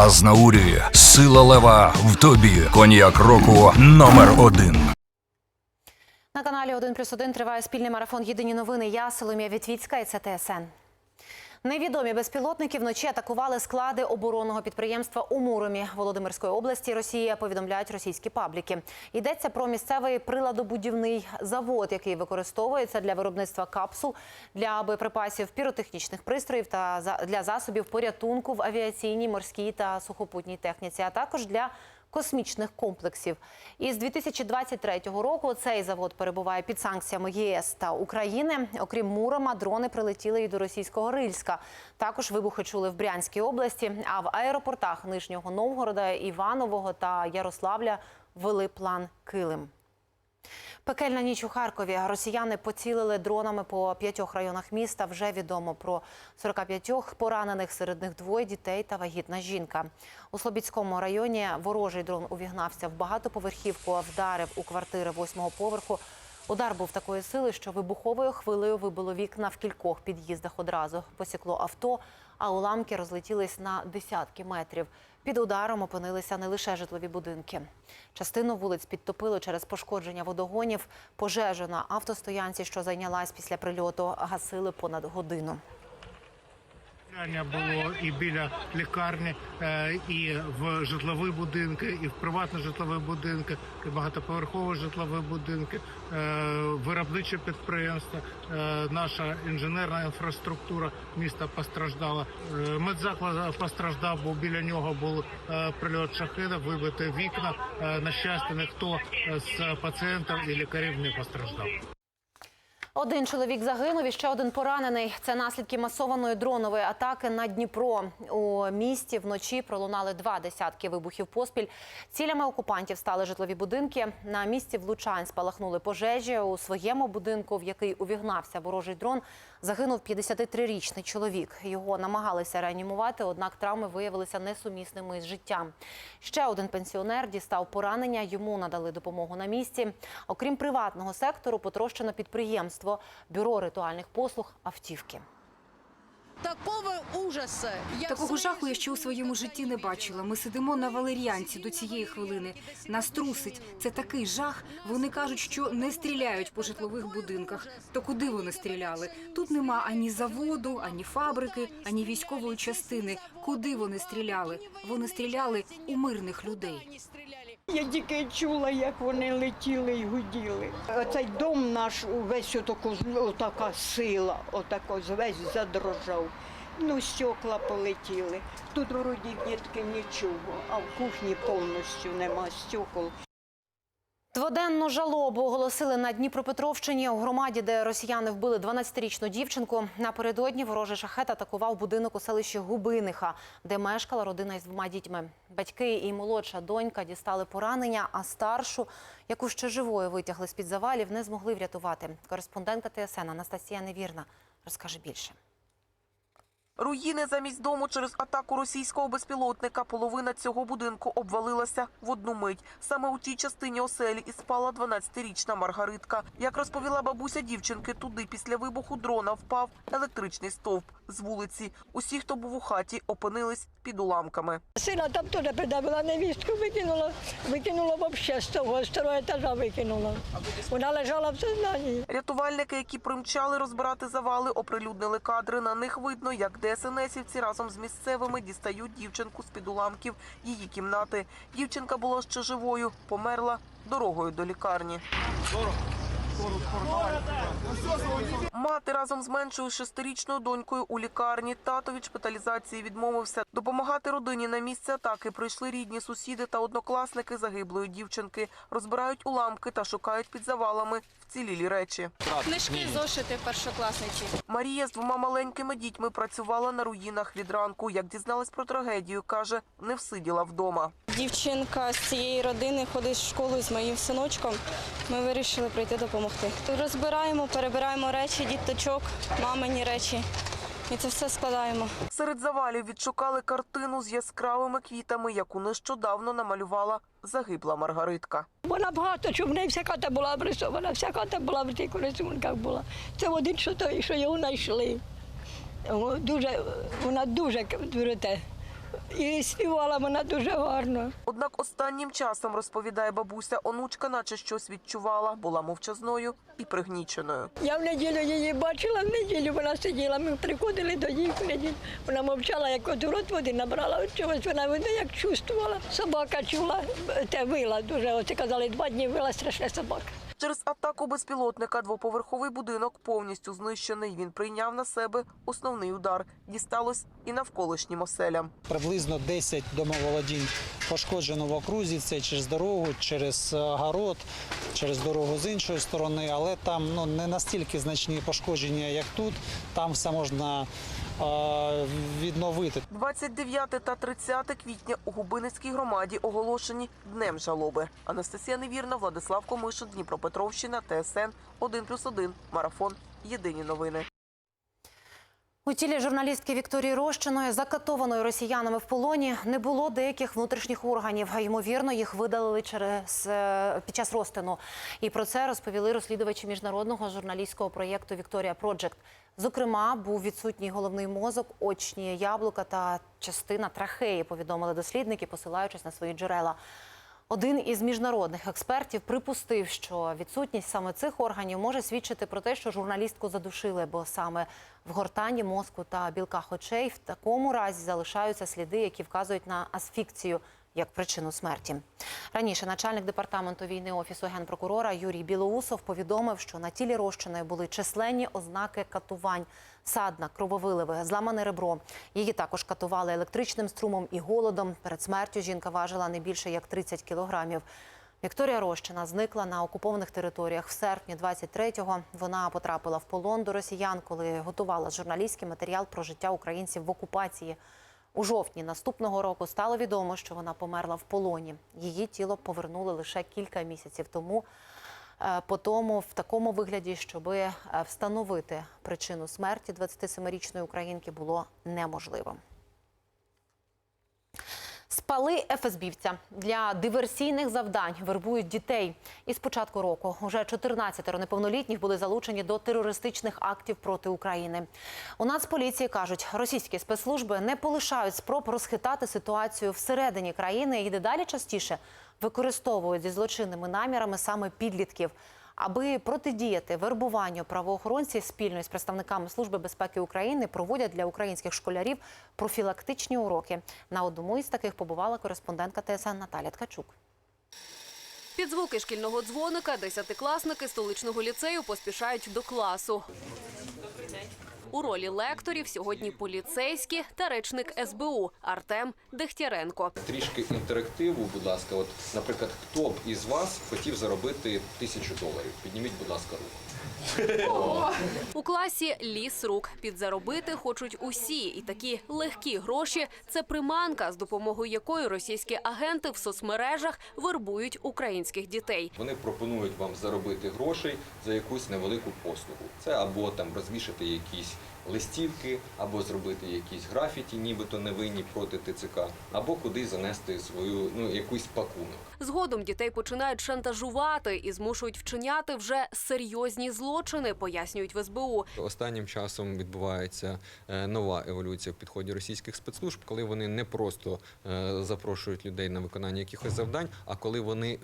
Азнаурі, сила лева в тобі. Коньяк року номер один. На каналі 1 плюс 1 триває спільний марафон Єдині новини. Я Соломія Вітвіцька і це ТСН. Невідомі безпілотники вночі атакували склади оборонного підприємства у Муромі Володимирської області. Росія повідомляють російські пабліки. Йдеться про місцевий приладобудівний завод, який використовується для виробництва капсул для боєприпасів, піротехнічних пристроїв та для засобів порятунку в авіаційній, морській та сухопутній техніці, а також для космічних комплексів. Із 2023 року цей завод перебуває під санкціями ЄС та України. Окрім Мурома, дрони прилетіли і до російського Рильська. Також вибухи чули в Брянській області. А в аеропортах Нижнього Новгорода, Іванового та Ярославля вели план Килим. Пекельна ніч у Харкові. Росіяни поцілили дронами по п'ятьох районах міста. Вже відомо про 45 поранених, серед них двоє дітей та вагітна жінка. У Слобідському районі ворожий дрон увігнався в багатоповерхівку, а вдарив у квартири восьмого поверху. Удар був такої сили, що вибуховою хвилею вибило вікна в кількох під'їздах одразу. Посікло авто, а уламки розлетілись на десятки метрів. Під ударом опинилися не лише житлові будинки. Частину вулиць підтопило через пошкодження водогонів. Пожежу на автостоянці, що зайнялась після прильоту, гасили понад годину. Влучання було і біля лікарні, е, і в житлові будинки, і в приватні житлові будинки, і багатоповерхові житлові будинки, е, виробниче підприємство, е, наша інженерна інфраструктура міста постраждала. Медзаклад постраждав, бо біля нього був прильот шахеда, вибити вікна. На щастя, ніхто з пацієнтів і лікарів не постраждав. Один чоловік загинув і ще один поранений. Це наслідки масованої дронової атаки на Дніпро. У місті вночі пролунали два десятки вибухів поспіль. Цілями окупантів стали житлові будинки. На місці влучань спалахнули пожежі. У своєму будинку, в який увігнався ворожий дрон, загинув 53-річний чоловік. Його намагалися реанімувати, однак травми виявилися несумісними із життям. Ще один пенсіонер дістав поранення. Йому надали допомогу на місці. Окрім приватного сектору, потрощено підприємство, бюро ритуальних послуг, автівки. Такого ужасу я Такого жаху я ще у своєму житті не бачила. Ми сидимо на валеріанці до цієї хвилини. Нас трусить. Це такий жах. Вони кажуть, що не стріляють по житлових будинках. То куди вони стріляли? Тут нема ані заводу, ані фабрики, ані військової частини. Куди вони стріляли? Вони стріляли у мирних людей. Я тільки чула, як вони летіли і гуділи. Оцей дом наш увесь отаку, отака сила, отако весь задрожав. Ну, стекла полетіли. Тут вроді дітки нічого, а в кухні повністю нема стекол. Дводенну жалобу оголосили на Дніпропетровщині у громаді, де росіяни вбили 12-річну дівчинку. Напередодні ворожий шахет атакував будинок у селищі Губиниха, де мешкала родина із двома дітьми. Батьки і молодша донька дістали поранення, а старшу, яку ще живою витягли з під завалів, не змогли врятувати. Кореспондентка ТСН Анастасія Невірна розкаже більше. Руїни замість дому через атаку російського безпілотника. Половина цього будинку обвалилася в одну мить. Саме у тій частині оселі і спала 12-річна Маргаритка. Як розповіла бабуся дівчинки, туди після вибуху дрона впав електричний стовп з вулиці. Усі, хто був у хаті, опинились під уламками. Сина там теж придавила невістку, викинула, викинула вообще з того, з старого етажа викинула. Вона лежала в сознанні. Рятувальники, які примчали розбирати завали, оприлюднили кадри. На них видно, як ДСНСівці разом з місцевими дістають дівчинку з-під уламків її кімнати. Дівчинка була ще живою, померла дорогою до лікарні. Мати разом з меншою шестирічною донькою у лікарні. Тато від шпиталізації відмовився. Допомагати родині на місце атаки прийшли рідні сусіди та однокласники загиблої дівчинки. Розбирають уламки та шукають під завалами вцілілі речі. книжки, зошити першокласничі. Марія з двома маленькими дітьми працювала на руїнах від ранку. Як дізналась про трагедію, каже, не всиділа вдома. Дівчинка з цієї родини ходить в школу з моїм синочком. Ми вирішили прийти допомогти. Розбираємо, перебираємо речі, діточок, мамині речі. І це все складаємо. Серед завалів відшукали картину з яскравими квітами, яку нещодавно намалювала загибла Маргаритка. Вона багато чого в неї вся хата була обрисована, вся хата була в тих рисунках була. Це один, що той, що його знайшли. Дуже, вона дуже говорите, І співала вона дуже гарно. Однак останнім часом, розповідає бабуся, онучка наче щось відчувала, була мовчазною і пригніченою. Я в неділю її бачила, в неділю вона сиділа, ми приходили до її в неділю. Вона мовчала, як от рот води набрала, от чогось вона видно, як чувствувала. Собака чула, те вила дуже, оце казали, два дні вила страшна собака. Через атаку безпілотника двоповерховий будинок повністю знищений. Він прийняв на себе основний удар. Дісталось і навколишнім оселям. Приблизно 10 домоволодінь пошкоджено в окрузі. Це через дорогу, через е, город, через дорогу з іншої сторони. Але там ну, не настільки значні пошкодження, як тут. Там все можна відновити. 29 та 30 квітня у Губиницькій громаді оголошені днем жалоби. Анастасія Невірна, Владислав Комишин, Дніпропетровщина, ТСН 1+,1, Марафон. Єдині новини. У тілі журналістки Вікторії Рощиної, закатованої росіянами в полоні, не було деяких внутрішніх органів. Ймовірно, їх видалили через е, під час розтину. І про це розповіли розслідувачі міжнародного журналістського проєкту Вікторія Проджект. Зокрема, був відсутній головний мозок, очні яблука та частина трахеї. Повідомили дослідники, посилаючись на свої джерела. Один із міжнародних експертів припустив, що відсутність саме цих органів може свідчити про те, що журналістку задушили, бо саме в гортані мозку та білках очей в такому разі залишаються сліди, які вказують на асфікцію як причину смерті. Раніше начальник департаменту війни офісу генпрокурора Юрій Білоусов повідомив, що на тілі розчиної були численні ознаки катувань, садна, крововиливи, зламане ребро. Її також катували електричним струмом і голодом. Перед смертю жінка важила не більше як 30 кілограмів. Вікторія Рощина зникла на окупованих територіях в серпні 23-го. Вона потрапила в полон до росіян, коли готувала журналістський матеріал про життя українців в окупації. У жовтні наступного року стало відомо, що вона померла в полоні. Її тіло повернули лише кілька місяців тому. Е, По тому в такому вигляді, щоб встановити причину смерті 27-річної українки, було неможливо. Спали ФСБівця для диверсійних завдань вербують дітей. І з початку року уже 14 неповнолітніх були залучені до терористичних актів проти України. У Нацполіції кажуть, російські спецслужби не полишають спроб розхитати ситуацію всередині країни і дедалі частіше використовують зі злочинними намірами саме підлітків. Аби протидіяти вербуванню правоохоронці спільно з представниками Служби безпеки України проводять для українських школярів профілактичні уроки. На одному із таких побувала кореспондентка ТСН Наталя Ткачук. Під звуки шкільного дзвоника десятикласники столичного ліцею поспішають до класу. У ролі лекторів сьогодні поліцейські та речник СБУ Артем Дехтяренко. Трішки інтерактиву, будь ласка. От, наприклад, хто б із вас хотів заробити тисячу доларів? Підніміть, будь ласка, руку. У класі ліс рук. Підзаробити хочуть усі, і такі легкі гроші це приманка, з допомогою якої російські агенти в соцмережах вербують українських дітей. Вони пропонують вам заробити грошей за якусь невелику послугу. Це або там розвішати якісь листівки, або зробити якісь графіті, нібито невинні проти ТЦК, або кудись занести свою ну якийсь пакунок. Згодом дітей починають шантажувати і змушують вчиняти вже серйозні злочини, пояснюють в СБУ. Останнім часом відбувається е, нова еволюція в підході російських спецслужб, коли вони не просто е, запрошують людей на виконання якихось завдань, а коли вони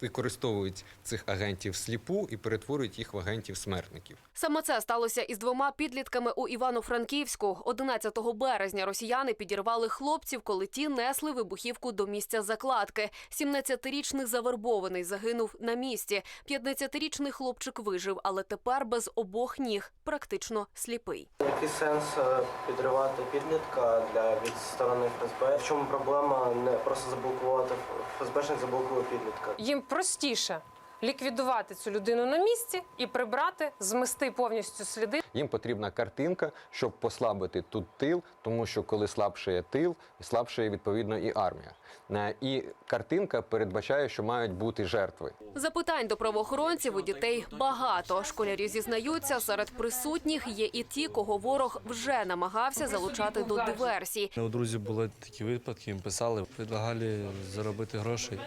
використовують цих агентів сліпу і перетворюють їх в агентів смертників. Саме це сталося із двома підлітками у Івано-Франківську. 11 березня росіяни підірвали хлопців, коли ті несли вибухівку до місця закладки. 17-річний завербований загинув на місці. 15-річний хлопчик вижив, але тепер без обох ніг, практично сліпий. Який сенс е, підривати підлітка для від сторони ФСБ? В чому проблема не просто заблокувати ФСБшник заблокує підлітка? Їм простіше ліквідувати цю людину на місці і прибрати, змести повністю сліди. Їм потрібна картинка, щоб послабити тут тил, тому що коли слабшає тил, слабшає відповідно і армія. Е, І картинка передбачає, що мають бути жертви. Запитань до правоохоронців у дітей багато. Школярі зізнаються, серед присутніх є і ті, кого ворог вже намагався залучати до диверсій. У друзів були такі випадки, їм писали, предлагали заробити грошей,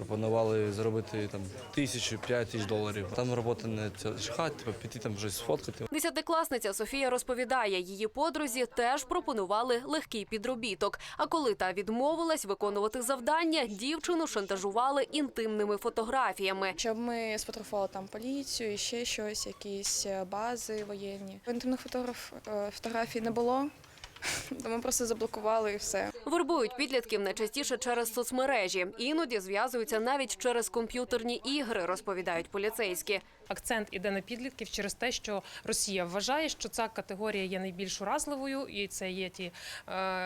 пропонували заробити там тисячу, п'ять тисяч доларів. Там робота не чхати, типу, піти там щось сфоткати. Десятикласниця Софія розповідає, її подрузі теж пропонували легкий підробіток. А коли та відмовилась виконувати завдання, дівчину шантажували інтимними фотографіями. Щоб ми сфотографували там поліцію, і ще щось, якісь е, бази воєнні. Інтимних фотограф е, фотографій не було, ми просто заблокували і все. Вербують підлітків найчастіше через соцмережі. Іноді зв'язуються навіть через комп'ютерні ігри, розповідають поліцейські. Акцент іде на підлітків через те, що Росія вважає, що ця категорія є найбільш уразливою, і це є ті е,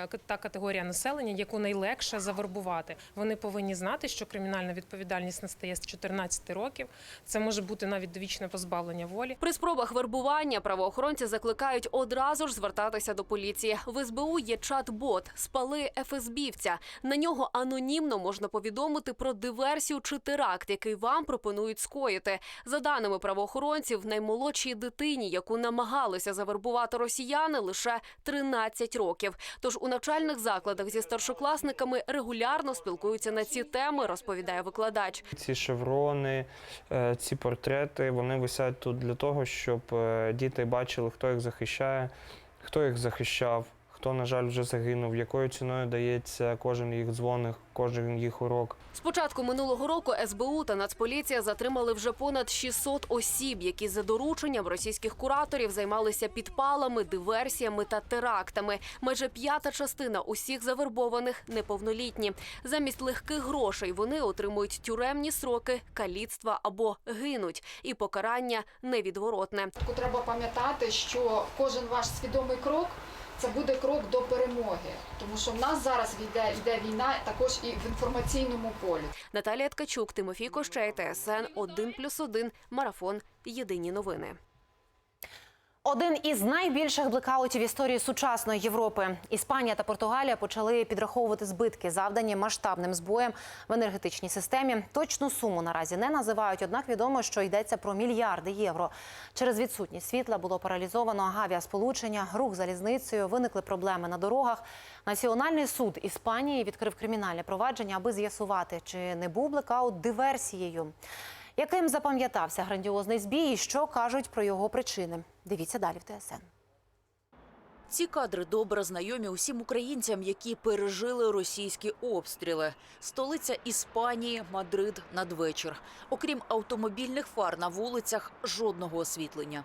та категорія населення, яку найлегше завербувати. Вони повинні знати, що кримінальна відповідальність настає з 14 років. Це може бути навіть довічне позбавлення волі. При спробах вербування правоохоронці закликають одразу ж звертатися до поліції. В СБУ є чат-бот «Спали ФСБівця». На нього анонімно можна повідомити про диверсію чи теракт, який вам пропонують скоїти. За даними правоохоронців, наймолодшій дитині, яку намагалися завербувати росіяни, лише 13 років. Тож у навчальних закладах зі старшокласниками регулярно спілкуються на ці теми, розповідає викладач. Ці шеврони, е, ці портрети, вони висять тут для того, щоб е, діти бачили, хто їх захищає, хто їх захищав, хто, на жаль, вже загинув, якою ціною дається кожен їх дзвоник, кожен їх урок. З початку минулого року СБУ та Нацполіція затримали вже понад 600 осіб, які за дорученням російських кураторів займалися підпалами, диверсіями та терактами. Майже п'ята частина усіх завербованих неповнолітні. Замість легких грошей вони отримують тюремні сроки, каліцтва або гинуть. І покарання невідворотне. Треба пам'ятати, що кожен ваш свідомий крок це буде крок до перемоги, тому що в нас зараз йде, йде війна також і в інформаційному полі. Наталія Ткачук, Тимофій Кощей, ТСН 1+,1, Марафон. Єдині новини. Один із найбільших блекаутів історії сучасної Європи. Іспанія та Португалія почали підраховувати збитки, завдані масштабним збоєм в енергетичній системі. Точну суму наразі не називають, однак відомо, що йдеться про мільярди євро. Через відсутність світла було паралізовано авіасполучення, рух залізницею, виникли проблеми на дорогах. Національний суд Іспанії відкрив кримінальне провадження, аби з'ясувати, чи не був блекаут диверсією. Яким запам'ятався грандіозний збій і що кажуть про його причини? Дивіться далі в ТСН. Ці кадри добре знайомі усім українцям, які пережили російські обстріли. Столиця Іспанії, Мадрид надвечір. Окрім автомобільних фар на вулицях, жодного освітлення.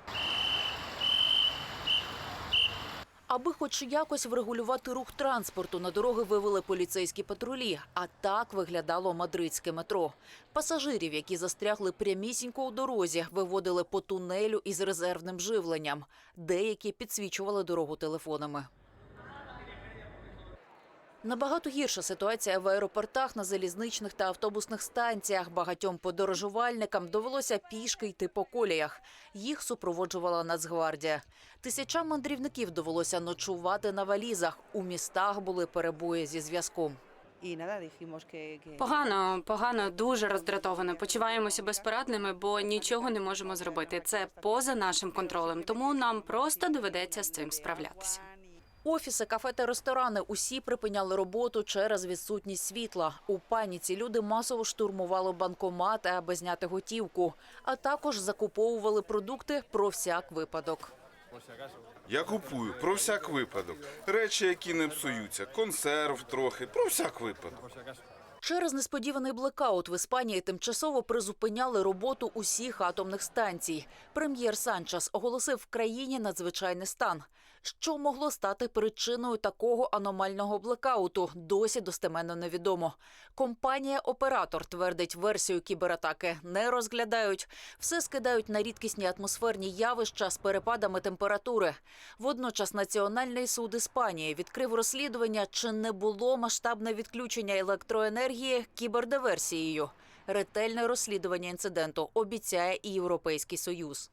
Аби хоч якось врегулювати рух транспорту, на дороги вивели поліцейські патрулі. А так виглядало мадридське метро. Пасажирів, які застрягли прямісінько у дорозі, виводили по тунелю із резервним живленням. Деякі підсвічували дорогу телефонами. Набагато гірша ситуація в аеропортах, на залізничних та автобусних станціях. Багатьом подорожувальникам довелося пішки йти по коліях. Їх супроводжувала Нацгвардія. Тисячам мандрівників довелося ночувати на валізах. У містах були перебої зі зв'язком. Погано, погано, дуже роздратовано. Почуваємося безпорадними, бо нічого не можемо зробити. Це поза нашим контролем, тому нам просто доведеться з цим справлятися. Офіси, кафе та ресторани усі припиняли роботу через відсутність світла. У паніці люди масово штурмували банкомати, аби зняти готівку, а також закуповували продукти про всяк випадок. Я купую про всяк випадок. Речі, які не псуються, консерв трохи, про всяк випадок. Через несподіваний блекаут в Іспанії тимчасово призупиняли роботу усіх атомних станцій. Прем'єр Санчес оголосив в країні надзвичайний стан. Що могло стати причиною такого аномального блекауту, досі достеменно невідомо. Компанія-оператор твердить, версію кібератаки не розглядають. Все скидають на рідкісні атмосферні явища з перепадами температури. Водночас Національний суд Іспанії відкрив розслідування, чи не було масштабне відключення електроенергії кібердиверсією. Ретельне розслідування інциденту обіцяє і Європейський Союз.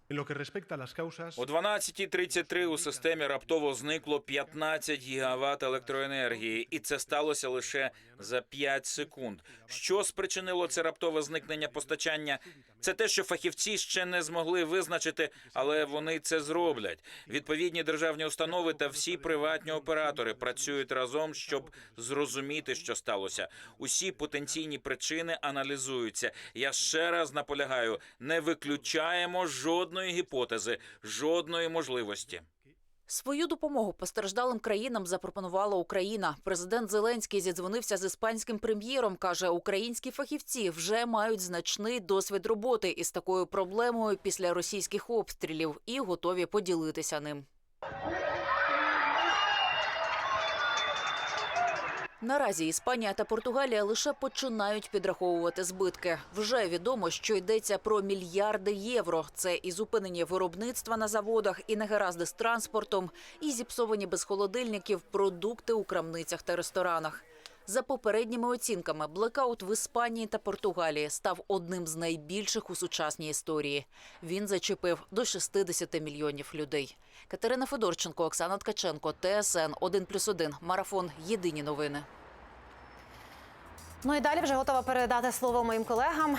О 12.33 у системі раптово зникло 15 гігават електроенергії, і це сталося лише за 5 секунд. Що спричинило це раптове зникнення постачання? Це те, що фахівці ще не змогли визначити, але вони це зроблять. Відповідні державні установи та всі приватні оператори працюють разом, щоб зрозуміти, що сталося. Усі потенційні причини аналізуються. Я ще раз наполягаю: не виключаємо жодної гіпотези, жодної можливості. Свою допомогу постраждалим країнам запропонувала Україна. Президент Зеленський зідзвонився з іспанським прем'єром. каже, українські фахівці вже мають значний досвід роботи із такою проблемою після російських обстрілів і готові поділитися ним. Наразі Іспанія та Португалія лише починають підраховувати збитки. Вже відомо, що йдеться про мільярди євро. Це і зупинені виробництва на заводах, і негаразди з транспортом, і зіпсовані без холодильників продукти у крамницях та ресторанах. За попередніми оцінками, блекаут в Іспанії та Португалії став одним з найбільших у сучасній історії. Він зачепив до 60 мільйонів людей. Катерина Федорченко, Оксана Ткаченко, ТСН 1+,1, Марафон. Єдині новини. Ну і далі вже готова передати слово моїм колегам.